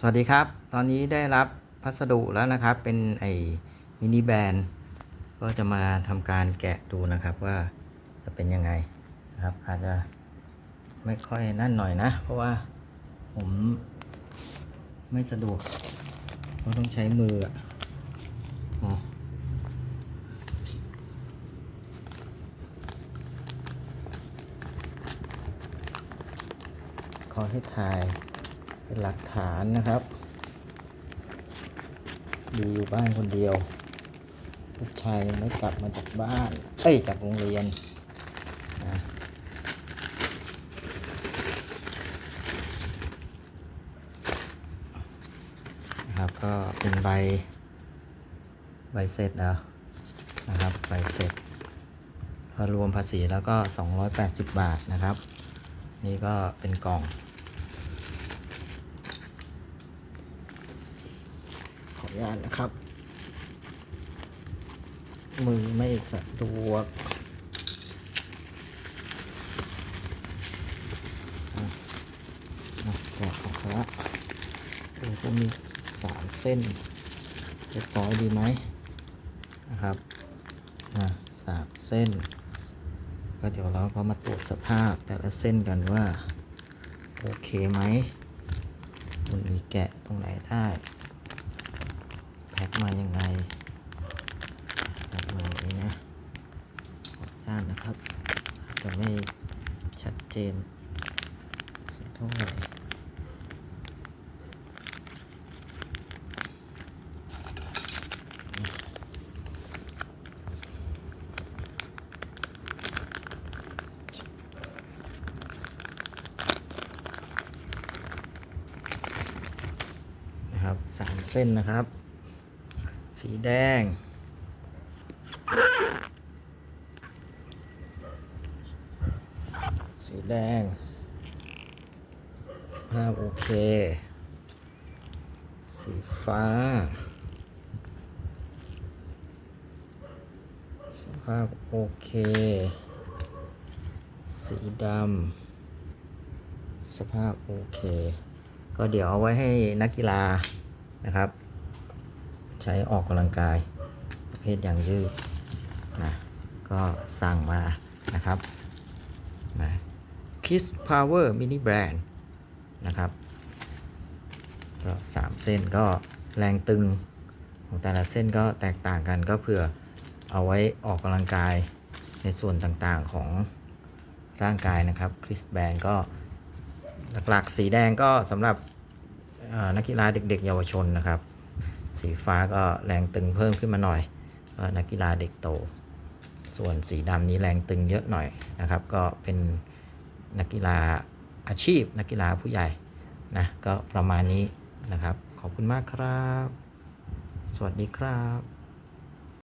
สวัสดีครับ ตอนนี้ได้รับพัสดุแล้วนะครับ เป็นไอ้มินิแบนก็จะมาทำการแกะดูนะครับว่าจะเป็นยังไงนะครับ อาจจะไม่ค่อยนั่นหน่อยนะ เพราะว่าผมไม่สะดวกเพราะต้องใช้มืออะนะขอให้ถ่าย เป็นหลักฐานนะครับ ดีอยู่บ้านคนเดียว ลูกชายยังไม่กลับมาจากบ้าน เอ้ย จากโรงเรียนนะนะครับก็เป็นใบ ใบเสร็จแล้วนะครับ ใบเสร็จพอรวมภาษีแล้วก็ 280 บาทนะครับ นี่ก็เป็นกล่อง ออนุญาตนะครับ มือไม่สะดวกอะอะแกะออกแล้วโอ้ก็มีสามเส้นเรียบร้อยดีไหมนะครับอะสามเส้น ก็เดี๋ยวเราก็มาตรวจสภาพแต่ละเส้นกันว่า โอเคไหมมันมีแกะตรงไหนได้ แพ็คมาอยังไงแพ็คมาอย่างนี้นะขออนุญาตนะครับอาจจะไม่ชัดเจนสักเท่าไหร่นะครับสามเส้นนะครับ สีแดง สีแดงสภาพโอเค สีฟ้าสภาพโอเค สีดำสภาพโอเค ก็เดี๋ยวเอาไว้ให้นักกีฬานะครับ ใช้ออกกำลังกายประเภทอย่างยืดนะก็สั่งมานะครับนะ Kiss Power Mini Brand นะครับก็สามเส้นก็แรงตึงของแต่ละเส้นก็แตกต่างกันก็เผื่อเอาไว้ออกกำลังกายในส่วนต่างๆของร่างกายนะครับ Chris Band ก็หลักๆ สีแดงก็สำหรับนักกีฬาเด็กๆ เยาวชนนะครับ สีฟ้าก็แรงตึงเพิ่มขึ้นมาหน่อยก็นักกีฬาเด็กโต ส่วนสีดำนี้แรงตึงเยอะหน่อยนะครับ ก็เป็นนักกีฬาอาชีพ นักกีฬาผู้ใหญ่นะก็ประมาณนี้นะครับ ขอบคุณมากครับ สวัสดีครับ